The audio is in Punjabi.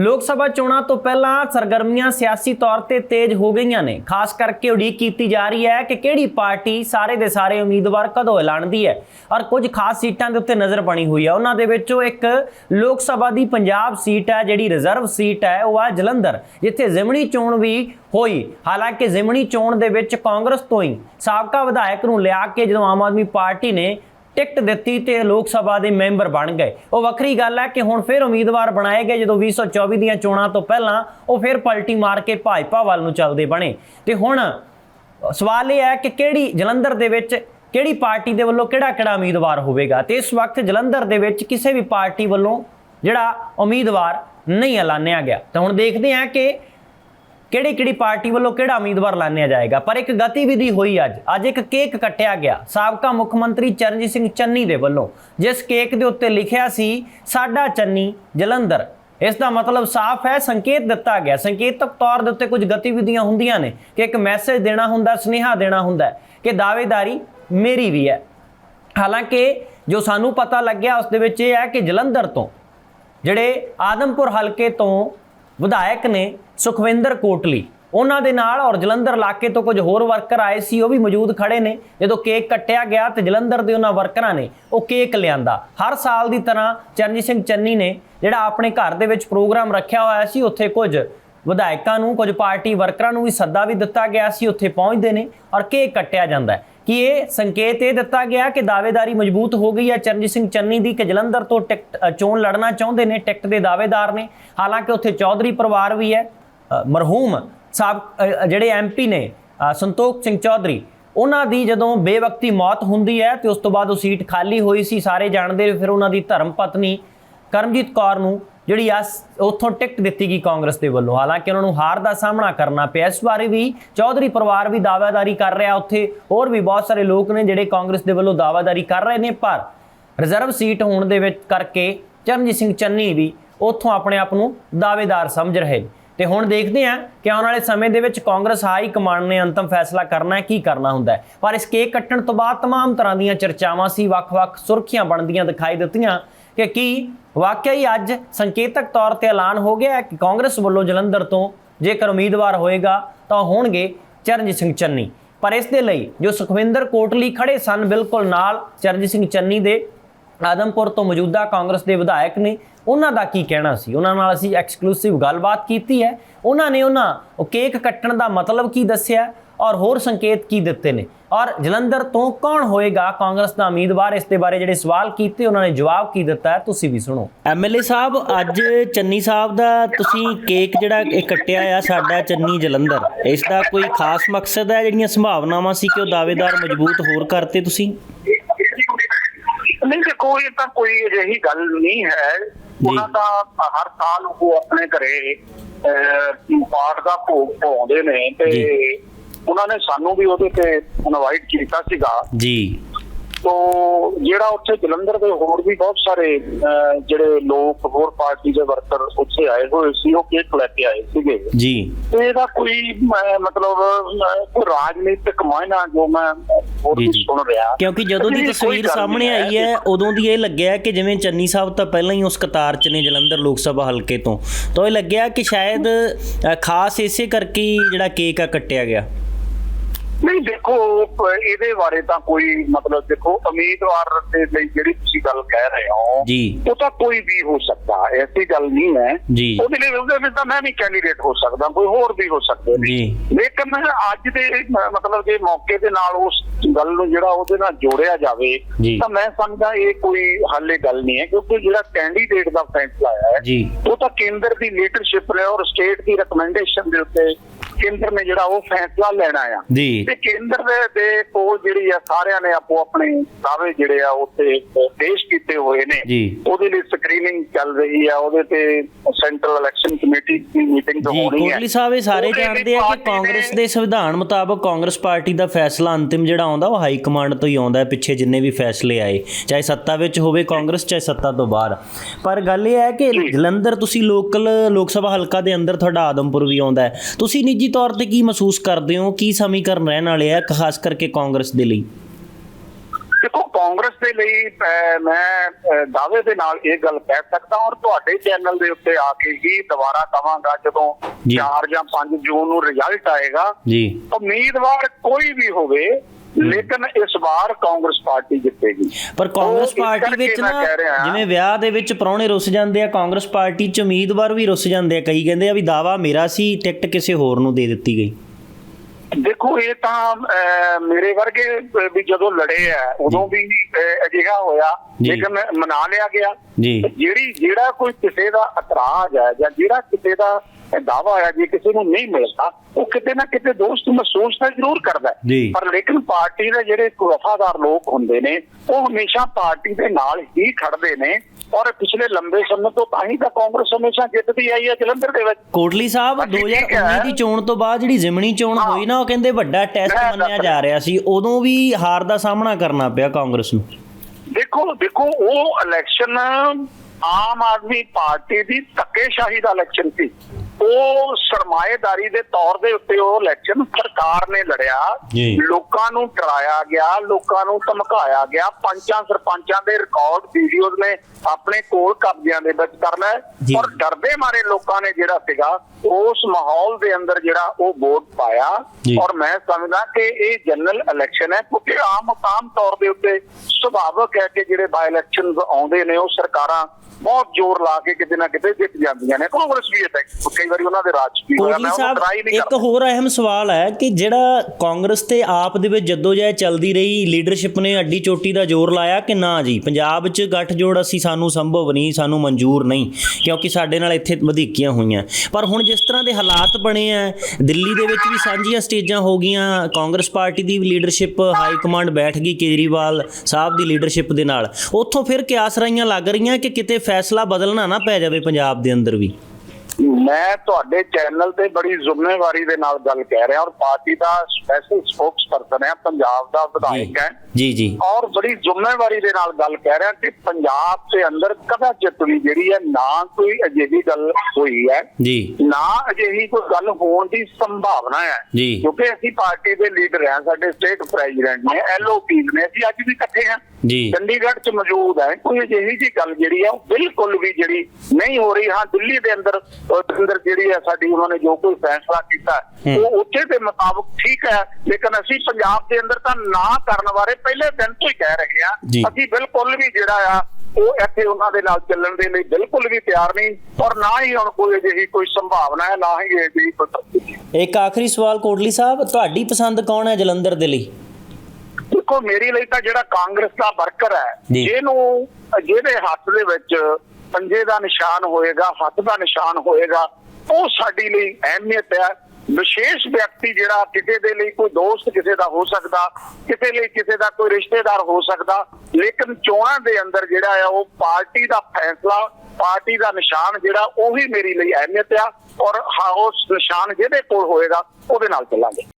ਲੋਕ ਸਭਾ ਚੋਣਾਂ ਤੋਂ ਪਹਿਲਾਂ ਸਰਗਰਮੀਆਂ ਸਿਆਸੀ ਤੌਰ ਤੇ ਤੇਜ਼ ਹੋ ਗਈਆਂ ਨੇ। ਖਾਸ ਕਰਕੇ ਉਡੀਕ ਕੀਤੀ ਜਾ ਰਹੀ ਹੈ ਕਿ ਕਿਹੜੀ ਪਾਰਟੀ ਸਾਰੇ ਦੇ ਸਾਰੇ ਉਮੀਦਵਾਰ ਕਦੋਂ ਐਲਾਨਦੀ ਹੈ। ਔਰ ਕੁਝ ਖਾਸ ਸੀਟਾਂ ਦੇ ਉੱਤੇ ਨਜ਼ਰ ਬਣੀ ਹੋਈ ਹੈ। ਉਹਨਾਂ ਦੇ ਵਿੱਚੋਂ ਇੱਕ ਲੋਕ ਸਭਾ ਦੀ ਪੰਜਾਬ ਸੀਟ ਹੈ, ਜਿਹੜੀ ਰਿਜ਼ਰਵ ਸੀਟ ਹੈ, ਉਹ ਆ ਜਲੰਧਰ, ਜਿੱਥੇ ਜ਼ਿਮਣੀ ਚੋਣ ਵੀ ਹੋਈ। ਹਾਲਾਂਕਿ ਜ਼ਿਮਣੀ ਚੋਣ ਦੇ ਵਿੱਚ ਕਾਂਗਰਸ ਤੋਂ ਹੀ ਸਾਬਕਾ ਵਿਧਾਇਕ ਨੂੰ ਲਿਆ ਕੇ ਜਦੋਂ ਆਮ ਆਦਮੀ ਪਾਰਟੀ ਨੇ ਟਿਕਟ ਦਿੱਤੀ ਤੇ ਲੋਕ ਸਭਾ ਦੇ ਮੈਂਬਰ ਬਣ ਗਏ। ਉਹ ਵੱਖਰੀ ਗੱਲ ਹੈ ਕਿ ਹੁਣ ਫਿਰ ਉਮੀਦਵਾਰ ਬਣਾਏ ਗਏ, ਜਦੋਂ 2024 ਦੀਆਂ ਚੋਣਾਂ ਤੋਂ ਪਹਿਲਾਂ ਉਹ ਫਿਰ ਪਲਟੀ ਮਾਰ ਕੇ ਭਾਜਪਾ ਵੱਲ ਨੂੰ ਚੱਲਦੇ ਬਣੇ। ਤੇ ਹੁਣ ਸਵਾਲ ਇਹ ਹੈ ਕਿ ਕਿਹੜੀ ਜਲੰਧਰ ਦੇ ਵਿੱਚ ਕਿਹੜੀ ਪਾਰਟੀ ਦੇ ਵੱਲੋਂ ਕਿਹੜਾ ਕਿਹੜਾ ਉਮੀਦਵਾਰ ਹੋਵੇਗਾ? ਤੇ ਇਸ ਵਕਤ ਜਲੰਧਰ ਦੇ ਵਿੱਚ ਕਿਸੇ ਵੀ ਪਾਰਟੀ ਵੱਲੋਂ ਜਿਹੜਾ ਉਮੀਦਵਾਰ ਨਹੀਂ ਐਲਾਨਿਆ ਗਿਆ। ਤਾਂ ਹੁਣ ਦੇਖਦੇ ਹਾਂ ਕਿ ਕਿਹੜੀ ਕਿਹੜੀ ਪਾਰਟੀ ਵੱਲੋਂ ਕਿਹੜਾ ਉਮੀਦਵਾਰ ਲਾਣਿਆ ਜਾਏਗਾ? ਪਰ ਇੱਕ ਗਤੀਵਿਧੀ ਹੋਈ ਅੱਜ। ਅੱਜ ਇੱਕ ਕੇਕ ਕੱਟਿਆ ਗਿਆ ਸਾਬਕਾ ਮੁੱਖ ਮੰਤਰੀ ਚਰਨਜੀਤ ਸਿੰਘ ਚੰਨੀ ਦੇ ਵੱਲੋਂ, ਜਿਸ ਕੇਕ ਦੇ ਉੱਤੇ ਲਿਖਿਆ ਸੀ, ਸਾਡਾ ਚੰਨੀ ਜਲੰਧਰ। ਇਸ ਦਾ ਮਤਲਬ ਸਾਫ਼ ਹੈ, ਸੰਕੇਤ ਦਿੱਤਾ ਗਿਆ। ਸੰਕੇਤਕ ਤੌਰ ਦੇ ਉੱਤੇ ਕੁਝ ਗਤੀਵਿਧੀਆਂ ਹੁੰਦੀਆਂ ਨੇ ਕਿ ਇੱਕ ਮੈਸੇਜ ਦੇਣਾ ਹੁੰਦਾ, ਸੁਨੇਹਾ ਦੇਣਾ ਹੁੰਦਾ ਕਿ ਦਾਅਵੇਦਾਰੀ ਮੇਰੀ ਵੀ ਹੈ। ਹਾਲਾਂਕਿ ਜੋ ਸਾਨੂੰ ਪਤਾ ਲੱਗਿਆ, ਉਸ ਦੇ ਵਿੱਚ ਇਹ ਹੈ ਕਿ ਜਲੰਧਰ ਤੋਂ ਜਿਹੜੇ ਆਦਮਪੁਰ ਹਲਕੇ ਤੋਂ ਵਿਧਾਇਕ ਨੇ ਸੁਖਵਿੰਦਰ ਕੋਟਲੀ। ਉਹਨਾਂ ਦੇ ਨਾਲ ਔਰ ਜਲੰਧਰ ਇਲਾਕੇ ਤੋਂ ਕੁਝ ਹੋਰ ਵਰਕਰ ਆਏ ਸੀ, ਉਹ ਵੀ ਮੌਜੂਦ ਖੜੇ ਨੇ। ਜਦੋਂ ਕੇਕ ਕੱਟਿਆ ਗਿਆ ਤੇ ਜਲੰਧਰ ਦੇ ਉਹਨਾਂ ਵਰਕਰਾਂ ਨੇ ਉਹ ਕੇਕ ਲਿਆਂਦਾ। ਹਰ ਸਾਲ ਦੀ ਤਰ੍ਹਾਂ ਚਰਨਜੀਤ ਸਿੰਘ ਚੰਨੀ ਨੇ ਜਿਹੜਾ ਆਪਣੇ ਘਰ ਦੇ ਵਿੱਚ ਪ੍ਰੋਗਰਾਮ ਰੱਖਿਆ ਹੋਇਆ ਸੀ, ਉੱਥੇ ਕੁਝ ਵਿਧਾਇਕਾਂ ਨੂੰ, ਕੁਝ ਪਾਰਟੀ ਵਰਕਰਾਂ ਨੂੰ ਵੀ ਸੱਦਾ ਵੀ ਦਿੱਤਾ ਗਿਆ ਸੀ, ਉੱਥੇ ਪਹੁੰਚਦੇ ਨੇ ਔਰ ਕੇਕ ਕੱਟਿਆ ਜਾਂਦਾ ਹੈ। ਕਿ ਇਹ ਸੰਕੇਤ ਇਹ ਦਿੱਤਾ ਗਿਆ ਕਿ ਦਾਅਵੇਦਾਰੀ ਮਜ਼ਬੂਤ ਹੋ ਗਈ ਹੈ? ਚਰਨਜੀਤ ਸਿੰਘ ਚੰਨੀ ਦੀ ਕਿ ਜਲੰਧਰ ਤੋਂ ਟਿਕਟ ਚੋਣ ਲੜਨਾ ਚਾਹੁੰਦੇ ਨੇ, ਟਿਕਟ ਦੇ ਦਾਅਵੇਦਾਰ ਨੇ। ਹਾਲਾਂਕਿ ਉੱਥੇ ਚੌਧਰੀ ਪਰਿਵਾਰ ਵੀ ਹੈ ਮਰਹੂਮ ਸਾਹਿਬ ਅ, ਜਿਹੜੇ ਐਮਪੀ ਨੇ ਸੰਤੋਖ ਸਿੰਘ ਚੌਧਰੀ ਉਹਨਾਂ ਦੀ ਜਦੋਂ ਬੇਵਕਤੀ ਮੌਤ ਹੁੰਦੀ ਹੈ ਤੇ ਉਸ ਤੋਂ ਬਾਅਦ ਉਹ ਸੀਟ ਖਾਲੀ ਹੋਈ ਸੀ ਸਾਰੇ ਜਾਣਦੇ ਫਿਰ ਉਹਨਾਂ ਦੀ ਧਰਮ ਪਤਨੀ ਕਰਮਜੀਤ ਕੌਰ ਨੂੰ ਜਿਹੜੀ ਆ ਸ- ਉੱਥੋਂ ਟਿਕਟ ਦਿੱਤੀ ਗਈ ਕਾਂਗਰਸ ਦੇ ਵੱਲੋਂ। ਹਾਲਾਂਕਿ ਉਹਨਾਂ ਨੂੰ ਹਾਰ ਦਾ ਸਾਹਮਣਾ ਕਰਨਾ ਪਿਆ। ਇਸ ਬਾਰੇ ਵੀ ਚੌਧਰੀ ਪਰਿਵਾਰ ਵੀ ਦਾਅਵੇਦਾਰੀ ਕਰ ਰਿਹਾ। ਉੱਥੇ ਹੋਰ ਵੀ ਬਹੁਤ ਸਾਰੇ ਲੋਕ ਨੇ ਜਿਹੜੇ ਕਾਂਗਰਸ ਦੇ ਵੱਲੋਂ ਦਾਅਵੇਦਾਰੀ ਕਰ ਰਹੇ ਨੇ ਪਰ ਰਿਜ਼ਰਵ ਸੀਟ ਹੋਣ ਦੇ ਵਿੱਚ ਕਰਕੇ ਚਰਨਜੀਤ ਸਿੰਘ ਚੰਨੀ ਵੀ ਉੱਥੋਂ ਆਪਣੇ ਆਪ ਨੂੰ ਦਾਅਵੇਦਾਰ ਸਮਝ ਰਹੇ ਨੇ। ਤੇ ਹੁਣ ਦੇਖਦੇ ਹਾਂ ਕਿ ਆਉਣ ਵਾਲੇ ਸਮੇਂ ਦੇ ਵਿੱਚ ਕਾਂਗਰਸ ਹਾਈ ਕਮਾਂਡ ਨੇ ਅੰਤਮ ਫੈਸਲਾ ਕਰਨਾ ਹੈ ਕੀ ਕਰਨਾ ਹੁੰਦਾ ਹੈ ਪਰ ਇਸ ਕੇਕ ਕੱਟਣ ਤੋਂ ਬਾਅਦ तमाम ਤਰ੍ਹਾਂ ਦੀਆਂ ਚਰਚਾਵਾਂ ਸੀ ਵੱਖ-ਵੱਖ ਸੁਰਖੀਆਂ ਬਣਦੀਆਂ ਦਿਖਾਈ ਦਿੱਤੀਆਂ ਕਿ ਕੀ ਵਾਕਿਆ ਹੀ ਅੱਜ ਸੰਕੇਤਕ ਤੌਰ ਤੇ ਐਲਾਨ ਹੋ ਗਿਆ ਹੈ ਕਿ ਕਾਂਗਰਸ ਵੱਲੋਂ ਜਲੰਧਰ ਤੋਂ ਜੇਕਰ ਉਮੀਦਵਾਰ ਹੋਏਗਾ ਤਾਂ ਹੋਣਗੇ ਚਰਨਜੀਤ ਸਿੰਘ ਚੰਨੀ ਪਰ ਇਸ ਦੇ ਲਈ ਜੋ ਸੁਖਵਿੰਦਰ ਕੋਟਲੀ ਖੜੇ ਸਨ ਬਿਲਕੁਲ ਨਾਲ ਚਰਨਜੀਤ ਸਿੰਘ ਚੰਨੀ ਦੇ ਆਦਮਪੁਰ ਤੋਂ ਮੌਜੂਦਾ ਕਾਂਗਰਸ ਦੇ ਵਿਧਾਇਕ ਨੇ ਉਹਨਾਂ ਦਾ ਕੀ ਕਹਿਣਾ ਸੀ? ਉਹਨਾਂ ਨਾਲ ਅਸੀਂ ਐਕਸਕਲੂਸਿਵ ਗੱਲਬਾਤ ਕੀਤੀ ਹੈ। ਉਹਨਾਂ ਨੇ ਉਹਨਾਂ ਉਹ ਕੇਕ ਕੱਟਣ ਦਾ ਮਤਲਬ ਕੀ ਦੱਸਿਆ ਔਰ ਹੋਰ ਸੰਕੇਤ ਕੀ ਦਿੱਤੇ ਨੇ? ਔਰ ਜਲੰਧਰ ਤੋਂ ਕੌਣ ਹੋਏਗਾ ਕਾਂਗਰਸ ਦਾ ਉਮੀਦਵਾਰ? ਇਸ ਦੇ ਬਾਰੇ ਜਿਹੜੇ ਸਵਾਲ ਕੀਤੇ ਉਹਨਾਂ ਨੇ ਜਵਾਬ ਕੀ ਦਿੱਤਾ ਹੈ? ਤੁਸੀਂ ਵੀ ਸੁਣੋ। ਐਮਐਲਏ ਸਾਹਿਬ ਅੱਜ ਚੰਨੀ ਸਾਹਿਬ ਦਾ ਤੁਸੀਂ ਕੇਕ ਜਿਹੜਾ ਇਹ ਕੱਟਿਆ ਆ ਸਾਡਾ ਚੰਨੀ ਜਲੰਧਰ ਇਸ ਦਾ ਕੋਈ ਖਾਸ ਮਕਸਦ ਹੈ? ਜਿਹੜੀਆਂ ਸੰਭਾਵਨਾਵਾਂ ਸੀ ਕਿ ਉਹ ਦਾਅਵੇਦਾਰ ਮਜ਼ਬੂਤ ਹੋਰ ਕਰਤੇ ਤੁਸੀਂ? ਨਹੀਂ ਦੇਖੋ ਇਹ ਤਾਂ ਕੋਈ ਅਜਿਹੀ ਗੱਲ ਨਹੀਂ ਹੈ। ਉਹਨਾਂ ਦਾ ਹਰ ਸਾਲ ਉਹ ਆਪਣੇ ਘਰੇ ਪਾਠ ਦਾ ਭੋਗ ਪਾਉਂਦੇ ਨੇ ਤੇ। ਉਹਨਾਂ ਨੇ ਸਾਨੂੰ ਵੀ ਉਹਦੇ ਤੇ ਇਨਵਾਈਟ ਕੀਤਾ ਸੀਗਾ। ਜੀ। ਤੋ ਜਿਹੜਾ ਉੱਥੇ ਜਲੰਧਰ ਦੇ ਹੋਰ ਵੀ ਬਹੁਤ ਸਾਰੇ ਜਿਹੜੇ ਲੋਕ ਹੋਰ ਪਾਰਟੀ ਦੇ ਵਰਕਰ ਉੱਥੇ ਆਏ ਹੋਏ ਸੀ ਉਹ ਕੇਕ ਲੈ ਕੇ ਆਏ ਸੀਗੇ। ਜੀ। ਤੇ ਇਹਦਾ ਕੋਈ ਮਤਲਬ ਰਾਜਨੀਤਿਕ ਮਾਇਨਾ ਜੋ ਮੈਂ ਹੋਰ ਵੀ। ਸੁਣ ਰਿਹਾ। ਕਿਉਂਕਿ ਜਦੋਂ ਦੀ ਤਸਵੀਰ ਸਾਹਮਣੇ ਆਈ ਹੈ। ਉਦੋਂ ਦੀ ਇਹ ਲੱਗਿਆ ਕਿ ਜਿਵੇਂ ਚੰਨੀ ਸਾਹਿਬ ਤਾਂ ਪਹਿਲਾਂ ਹੀ ਉਸ ਕਤਾਰ 'ਚ ਨੇ ਜਲੰਧਰ ਲੋਕ ਸਭਾ ਹਲਕੇ ਤੋਂ। ਤਾਂ ਇਹ ਲੱਗਿਆ ਕਿ ਸ਼ਾਇਦ ਖਾਸ ਇਸੇ ਕਰਕੇ ਜਿਹੜਾ ਕੇਕ ਆ ਕੱਟਿਆ ਗਿਆ। ਨਹੀਂ ਦੇਖੋ ਇਹਦੇ ਬਾਰੇ ਤਾਂ ਕੋਈ ਮਤਲਬ ਦੇਖੋ ਉਮੀਦਵਾਰ ਦੇ ਲਈ ਜਿਹੜੀ ਤੁਸੀਂ ਗੱਲ ਕਹਿ ਰਹੇ ਹੋ ਜੀ। ਉਹ ਤਾਂ ਕੋਈ ਵੀ ਹੋ ਸਕਦਾ ਐਸੀ ਗੱਲ ਨਹੀਂ ਹੈ। ਉਹਦੇ ਲਈ ਉਹਦੇ ਵਿੱਚ ਤਾਂ ਮੈਂ ਵੀ ਕੈਂਡੀਡੇਟ ਹੋ ਸਕਦਾ ਕੋਈ ਹੋਰ ਵੀ ਹੋ ਸਕਦੇ ਨੇ। ਜੀ। ਲੇਕਿਨ ਅੱਜ ਦੇ ਮਤਲਬ ਜੇ ਮੌਕੇ ਦੇ ਨਾਲ ਉਸ ਗੱਲ ਨੂੰ ਜਿਹੜਾ ਉਹਦੇ ਨਾਲ ਜੋੜਿਆ ਜਾਵੇ। ਤਾਂ ਮੈਂ ਸਮਝਦਾ ਇਹ ਕੋਈ ਹਾਲੇ ਗੱਲ ਨਹੀਂ ਹੈ ਕਿਉਂਕਿ ਜਿਹੜਾ ਕੈਂਡੀਡੇਟ ਦਾ ਫੈਸਲਾ ਹੈ ਜੀ। ਉਹ ਤਾਂ ਕੇਂਦਰ ਦੀ ਲੀਡਰਸ਼ਿਪ ਨੇ ਔਰ ਸਟੇਟ ਦੀ ਰეკਮੈਂਡੇਸ਼ਨ ਦੇ ਉੱਤੇ ਕੇਂਦਰ ਨੇ ਜਿਹੜਾ ਉਹ ਫੈਸਲਾ ਲੈਣਾ ਆ। ਜੀ। ਤੇ ਕੇਂਦਰ ਦੇ ਦੇ ਕੋਲ ਜਿਹੜੀ ਆ ਸਾਰਿਆਂ ਨੇ ਆਪੋ ਆਪਣੇ ਦਾਅਵੇ ਜਿਹੜੇ ਆ ਉੱਤੇ ਪੇਸ਼ ਕੀਤੇ ਹੋਏ ਨੇ। ਉਹਦੇ ਲਈ ਸਕਰੀਨਿੰਗ ਚੱਲ ਰਹੀ ਆ ਉਹਦੇ ਤੇ ਸੈਂਟਰਲ ਇਲੈਕਸ਼ਨ ਕਮੇਟੀ ਦੀ ਮੀਟਿੰਗ ਜੀ ਹੋਣੀ ਹੈ ਕੋਟਲੀ ਸਾਹਿਬ ਇਹ ਸਾਰੇ ਜਾਣਦੇ ਆ ਕਿ ਕਾਂਗਰਸ ਦੇ ਸੰਵਿਧਾਨ ਮੁਤਾਬਕ ਕਾਂਗਰਸ ਪਾਰਟੀ ਦਾ ਫੈਸਲਾ ਅੰਤਿਮ ਜਿਹੜਾ ਆਉਂਦਾ ਉਹ ਹਾਈ ਕਮਾਂਡ ਤੋਂ ਹੀ ਆਉਂਦਾ ਹੈ ਪਿੱਛੇ ਜਿੰਨੇ ਵੀ ਫੈਸਲੇ ਆਏ ਚਾਹੇ ਸੱਤਾ ਵਿੱਚ ਹੋਵੇ ਕਾਂਗਰਸ ਚਾਹੇ ਸੱਤਾ ਤੋਂ ਬਾਹਰ। ਪਰ ਗੱਲ ਇਹ ਹੈ ਕਿ ਜਲੰਧਰ ਤੁਸੀਂ ਲੋਕਲ ਲੋਕ ਸਭਾ ਹਲਕਾ ਦੇ ਅੰਦਰ ਤੁਹਾਡਾ ਆਦਮਪੁਰ ਵੀ ਆਉਂਦਾ ਹੈ। ਤੁਸੀਂ ਨਿੱਜੀ ਤੌਰ ਤੇ ਕੀ ਮਹਿਸੂਸ ਕਰਦੇ ਹੋ? ਕੀ ਸਮੀਕਰਨ ਰਹਿਣ ਵਾਲੇ ਆ ਖਾਸ ਕਰਕੇ ਕਾਂਗਰਸ ਦੇ ਲਈ? ਦੇਖੋ ਕਾਂਗਰਸ ਦੇ ਲਈ ਮੈਂ ਦਾਅਵੇ ਦੇ ਨਾਲ ਇਹ ਗੱਲ ਕਹਿ ਸਕਦਾ ਔਰ ਤੁਹਾਡੇ ਚੈਨਲ ਦੇ ਉੱਤੇ ਆ ਕੇ ਹੀ ਦੁਬਾਰਾ ਕਵਾਂਗਾ ਜਦੋਂ ਜੀ। 4 ਜਾਂ 5 ਜੂਨ ਨੂੰ ਰਿਜ਼ਲਟ ਆਏਗਾ ਜੀ। ਉਮੀਦਵਾਰ ਕੋਈ ਵੀ ਹੋਵੇ ਲੇਕਿਨ ਇਸ ਵਾਰ ਕਾਂਗਰਸ ਪਾਰਟੀ ਜਿੱਤੇਗੀ। ਪਰ ਕਾਂਗਰਸ ਪਾਰਟੀ ਵਿੱਚ ਨਾ ਜਿਵੇਂ ਵਿਆਹ ਦੇ ਵਿੱਚ ਪ੍ਰਾਹੁਣੇ ਰੁੱਸ ਜਾਂਦੇ ਆ ਕਾਂਗਰਸ ਪਾਰਟੀ ਚ ਉਮੀਦਵਾਰ ਵੀ ਰੁੱਸ ਜਾਂਦੇ ਆ ਕਈ ਕਹਿੰਦੇ ਆ ਵੀ ਦਾਵਾ ਮੇਰਾ ਸੀ ਟਿਕਟ ਕਿਸੇ ਹੋਰ ਨੂੰ ਦੇ ਦਿੱਤੀ ਗਈ। ਦੇਖੋ ਇਹ ਤਾਂ ਮੇਰੇ ਵਰਗੇ ਵੀ ਜਦੋਂ ਲੜੇ ਆ ਉਦੋਂ ਵੀ ਅਜਿਹਾ ਹੋਇਆ। ਲੇਕਿਨ ਮਨਾ ਲਿਆ ਗਿਆ। ਜਿਹੜੀ ਜਿਹੜਾ ਕੋਈ ਕਿਸੇ ਦਾ ਇਤਰਾਜ਼ ਹੈ ਜਾਂ ਜਿਹੜਾ ਕਿਸੇ ਦਾ ਦਾਵਾ ਹੈ ਜੇ ਕਿਸੇ ਨੂੰ ਨਹੀਂ ਮਿਲਦਾ ਉਹ ਕਿਤੇ ਨਾ ਕਿਤੇ ਦੋਸਤ ਮਹਿਸੂਸ ਤਾਂ ਜ਼ਰੂਰ ਕਰਦਾ। ਪਰ ਲੇਕਿਨ ਪਾਰਟੀ ਦੇ ਜਿਹੜੇ ਵਫਾਦਾਰ ਲੋਕ ਹੁੰਦੇ ਨੇ ਉਹ ਹਮੇਸ਼ਾ ਪਾਰਟੀ ਦੇ ਨਾਲ ਹੀ ਖੜਦੇ ਨੇ। ਔਰ ਪਿਛਲੇ ਲੰਬੇ ਸਮੇਂ ਤੋਂ ਤਾਂ ਹੀ ਤਾਂ ਕਾਂਗਰਸ ਹਮੇਸ਼ਾ ਜਿੱਤਦੀ ਆਈ ਹੈ ਜਲੰਧਰ ਦੇ ਵਿੱਚ। ਕੋਟਲੀ ਸਾਹਿਬ ਬਾਕੀ ਠੀਕ 2019 ਹੈ। ਦੀ ਚੋਣ ਤੋਂ ਬਾਅਦ ਜਿਹੜੀ ਜ਼ਿਮਣੀ ਚੋਣ। ਹੋਈ ਨਾ ਉਹ ਕਹਿੰਦੇ ਵੱਡਾ ਟੈਸਟ ਮੰਨਿਆ ਜਾ ਰਿਹਾ। ਸੀ। ਉਦੋਂ ਵੀ ਹਾਰ ਦਾ ਸਾਹਮਣਾ ਕਰਨਾ ਪਿਆ ਕਾਂਗਰਸ ਨੂੰ। ਦੇਖੋ ਦੇਖੋ ਉਹ ਇਲੈਕਸ਼ਨ ਆਮ ਆਦਮੀ ਪਾਰਟੀ ਦੀ ਧੱਕੇਸ਼ਾਹੀ ਦਾ ਇਲੈਕਸ਼ਨ ਸੀ। ਉਹ ਸਰਮਾਏਦਾਰੀ ਦੇ ਤੌਰ ਦੇ ਉੱਤੇ ਉਹ ਇਲੈਕਸ਼ਨ ਸਰਕਾਰ ਨੇ ਲੜਿਆ। ਲੋਕਾਂ ਨੂੰ ਡਰਾਇਆ ਗਿਆ ਲੋਕਾਂ ਨੂੰ ਧਮਕਾਇਆ ਗਿਆ ਪੰਚਾਂ ਸਰਪੰਚਾਂ ਦੇ ਰਿਕਾਰਡ ਵੀਡੀਓਜ਼ ਨੇ ਆਪਣੇ ਕੋਲ ਕਬਜ਼ਿਆਂ ਦੇ ਵਿੱਚ ਕਰ। ਲਏ ਔਰ ਡਰਦੇ ਮਾਰੇ ਲੋਕਾਂ ਨੇ ਜਿਹੜਾ ਸੀਗਾ ਉਸ ਮਾਹੌਲ ਦੇ ਅੰਦਰ ਜਿਹੜਾ ਉਹ ਵੋਟ ਪਾਇਆ। ਔਰ ਮੈਂ ਸਮਝਦਾ ਕਿ ਇਹ ਜਨਰਲ ਇਲੈਕਸ਼ਨ ਹੈ ਕਿਉਂਕਿ ਆਮ ਆਮ ਤੌਰ ਦੇ ਉੱਤੇ ਸੁਭਾਵਕ ਹੈ ਕਿ ਜਿਹੜੇ ਬਾਈ ਇਲੈਕਸ਼ਨਸ ਆਉਂਦੇ ਨੇ ਉਹ ਸਰਕਾਰਾਂ ਬਹੁਤ ਜ਼ੋਰ ਲਾ ਕੇ ਕਿਤੇ ਨਾ ਕਿਤੇ ਜਿੱਤ ਜਾਂਦੀਆਂ ਨੇ ਕਾਂਗਰਸ ਵੀ ਇਹ ਕਈ ਵਾਰੀ ਉਹਨਾਂ ਦੇ ਰਾਜ ਵੀ ਹੋਇਆ ਕੋਟਲੀ ਮੈਂ ਉਹਨੂੰ ਸਾਹਿਬ ਨਹੀਂ ਇੱਕ ਕਰਦਾ। ਹੋਰ ਅਹਿਮ ਸਵਾਲ ਹੈ ਕਿ ਜਿਹੜਾ ਕਾਂਗਰਸ ਤੇ ਆਪ ਦੇ ਵਿੱਚ ਜਦੋਜਹਿਦ ਚੱਲਦੀ ਰਹੀ ਲੀਡਰਸ਼ਿਪ ਨੇ ਅੱਡੀ ਚੋਟੀ ਦਾ ਜ਼ੋਰ ਲਾਇਆ ਕਿ ਨਾ ਜੀ? ਪੰਜਾਬ 'ਚ ਗੱਠਜੋੜ ਅਸੀਂ ਸਾਨੂੰ ਸੰਭਵ ਨਹੀਂ ਸਾਨੂੰ ਮਨਜ਼ੂਰ ਨਹੀਂ ਕਿਉਂਕਿ ਸਾਡੇ ਨਾਲ ਇੱਥੇ ਵਧੀਕੀਆਂ ਹੋਈਆਂ। ਪਰ ਹੁਣ ਜਿਸ ਤਰ੍ਹਾਂ ਦੇ ਹਾਲਾਤ ਬਣੇ ਆ ਦਿੱਲੀ ਦੇ ਵਿੱਚ ਵੀ ਸਾਂਝੀਆਂ ਸਟੇਜਾਂ ਹੋ ਗਈਆਂ ਕਾਂਗਰਸ ਪਾਰਟੀ ਦੀ ਲੀਡਰਸ਼ਿਪ ਹਾਈ ਕਮਾਂਡ ਬੈਠ ਗਈ ਕੇਜਰੀਵਾਲ ਸਾਹਿਬ ਦੀ ਲੀਡਰਸ਼ਿਪ ਦੇ ਨਾਲ। ਉੱਥੋਂ ਫਿਰ ਕਿਆਸ ਰਾਈਆਂ ਲੱਗ ਰਹੀਆਂ ਕਿ ਕਿਤੇ ਫੈਸਲਾ ਬਦਲਣਾ ਨਾ ਪੈ ਜਾਵੇ ਪੰਜਾਬ ਦੇ ਅੰਦਰ ਵੀ। ਮੈਂ ਤੁਹਾਡੇ ਚੈਨਲ ਤੇ ਬੜੀ ਜ਼ਿੰਮੇਵਾਰੀ ਦੇ ਨਾਲ ਗੱਲ ਕਹਿ ਰਿਹਾ ਔਰ ਪਾਰਟੀ ਦਾ ਸਪੈਸ਼ਲ ਸਪੋਕਸਪਰਸਨ ਹੈ ਪੰਜਾਬ ਦਾ ਵਿਧਾਇਕ ਹੈ। ਜੀ ਜੀ। ਔਰ ਬੜੀ ਜ਼ਿੰਮੇਵਾਰੀ ਦੇ ਨਾਲ ਗੱਲ ਕਹਿ ਰਿਹਾ ਕਿ ਪੰਜਾਬ ਦੇ ਅੰਦਰ ਕਦਾ ਚਿੱਤ ਵੀ ਜਿਹੜੀ ਹੈ ਨਾ ਕੋਈ ਅਜਿਹੀ ਗੱਲ ਹੋਈ ਹੈ। ਜੀ। ਨਾ ਅਜਿਹੀ ਕੋਈ ਗੱਲ ਹੋਣ ਦੀ ਸੰਭਾਵਨਾ ਹੈ। ਕਿਉਂਕਿ ਅਸੀਂ ਪਾਰਟੀ ਦੇ ਲੀਡਰ ਹਾਂ ਸਾਡੇ ਸਟੇਟ ਪ੍ਰੈਜ਼ੀਡੈਂਟ ਨੇ ਐਲਓਪੀਜ਼ ਨੇ ਅਸੀਂ ਅੱਜ ਵੀ ਇਕੱਠੇ ਹਾਂ। ਜੀ। ਚੰਡੀਗੜ੍ਹ 'ਚ ਮੌਜੂਦ ਹੈ ਕੋਈ ਅਜਿਹੀ ਜੀ ਗੱਲ ਜਿਹੜੀ ਹੈ ਉਹ ਬਿਲਕੁਲ ਵੀ ਜਿਹੜੀ ਨਹੀਂ ਹੋ ਰਹੀ। ਹਾਂ ਦਿੱਲੀ ਦੇ ਅੰਦਰ ਅੰਦਰ ਜਿਹੜੀ ਹੈ ਸਾਡੀ ਉਹਨਾਂ ਨੇ ਜੋ ਕੋਈ ਫੈਸਲਾ ਕੀਤਾ। ਉਹ ਉੱਥੇ ਦੇ ਮੁਤਾਬਕ ਠੀਕ ਹੈ ਲੇਕਿਨ ਅਸੀਂ ਪੰਜਾਬ ਦੇ ਅੰਦਰ ਤਾਂ ਨਾ ਕਰਨ ਬਾਰੇ ਪਹਿਲੇ ਦਿਨ ਤੋਂ ਹੀ ਕਹਿ ਰਹੇ। ਹਾਂ ਅਸੀਂ ਬਿਲਕੁਲ ਵੀ ਜਿਹੜਾ ਆ ਉਹ ਇੱਥੇ ਉਹਨਾਂ ਦੇ ਨਾਲ ਚੱਲਣ ਦੇ ਲਈ ਬਿਲਕੁਲ ਵੀ ਤਿਆਰ ਨਹੀਂ ਔਰ ਨਾ ਹੀ ਹੁਣ ਕੋਈ ਅਜਿਹੀ ਕੋਈ ਸੰਭਾਵਨਾ ਹੈ ਨਾ ਹੀ ਇਹਦੀ ਕੋਈ ਇੱਕ ਆਖਰੀ ਸਵਾਲ ਕੋਟਲੀ ਸਾਹਿਬ ਤੁਹਾਡੀ ਪਸੰਦ ਕੌਣ ਹੈ ਜਲੰਧਰ ਦੇ ਲਈ ਦੇਖੋ ਮੇਰੀ ਲਈ ਤਾਂ ਜਿਹੜਾ ਕਾਂਗਰਸ ਦਾ ਵਰਕਰ ਹੈ। ਜਿਹਨੂੰ ਜਿਹਦੇ ਹੱਥ ਦੇ ਵਿੱਚ ਪੰਜੇ ਦਾ ਨਿਸ਼ਾਨ ਹੋਏਗਾ, ਹੱਥ ਦਾ ਨਿਸ਼ਾਨ ਹੋਏਗਾ, ਉਹ ਸਾਡੀ ਲਈ ਅਹਿਮੀਅਤ ਹੈ। ਵਿਸ਼ੇਸ਼ ਵਿਅਕਤੀ ਜਿਹੜਾ ਕਿਸੇ ਦੇ ਲਈ ਕੋਈ ਦੋਸਤ ਕਿਸੇ ਦਾ ਹੋ ਸਕਦਾ, ਕਿਸੇ ਲਈ ਕਿਸੇ ਦਾ ਕੋਈ ਰਿਸ਼ਤੇਦਾਰ ਹੋ ਸਕਦਾ, ਲੇਕਿਨ ਚੋਣਾਂ ਦੇ ਅੰਦਰ ਜਿਹੜਾ ਹੈ ਉਹ ਪਾਰਟੀ ਦਾ ਫੈਸਲਾ, ਪਾਰਟੀ ਦਾ ਨਿਸ਼ਾਨ ਜਿਹੜਾ ਉਹੀ ਮੇਰੀ ਲਈ ਅਹਿਮੀਅਤ ਆ ਔਰ ਹਾਂ ਉਸ ਨਿਸ਼ਾਨ ਜਿਹਦੇ ਕੋਲ ਹੋਏਗਾ ਉਹਦੇ ਨਾਲ ਚੱਲਾਂਗੇ।